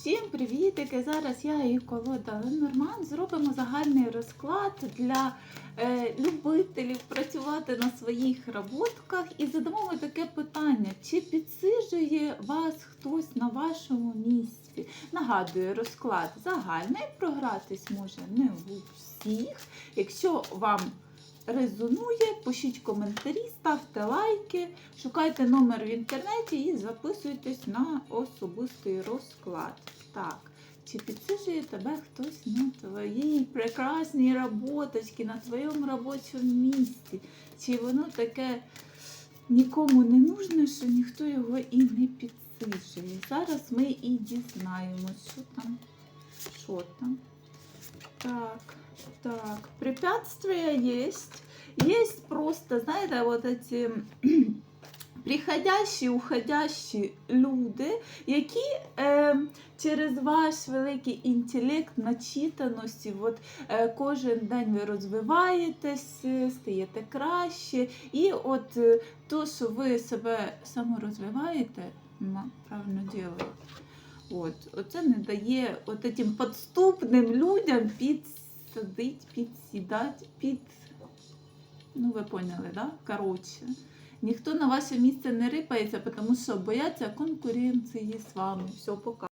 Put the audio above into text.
Всім привітики! Зараз я і колода Ленорман зробимо загальний розклад для е, любителів працювати на своїх роботках і задамо ми таке питання: чи підсижує вас хтось на вашому місці? Нагадую, розклад загальний, програтись може не в усіх. Якщо вам резонує, пишіть коментарі, ставте лайки, шукайте номер в інтернеті і записуйтесь на особистий розклад. Так, чи підсижує тебе хтось на твоїй прекрасній роботочці, на твоєму робочому місці? Чи воно таке нікому не нужне, що ніхто його і не підсижує? Зараз ми і дізнаємось, що там, що там. Так, так, препятствия есть. Есть просто, знаєте, вот эти приходящі, уходящі люди, які е, через ваш великий інтелект, начитаності, от, е, кожен день ви розвиваєтесь, е, стаєте краще. І от е, то, що ви себе саморозвиваєте, правильно ділаєте. От, оце не дає от этим підступним людям підсадить, підсідати, під. Ну, ви поняли, да? Коротше. Ніхто на ваше місце не рипається, тому що бояться конкуренції з вами. Все, пока.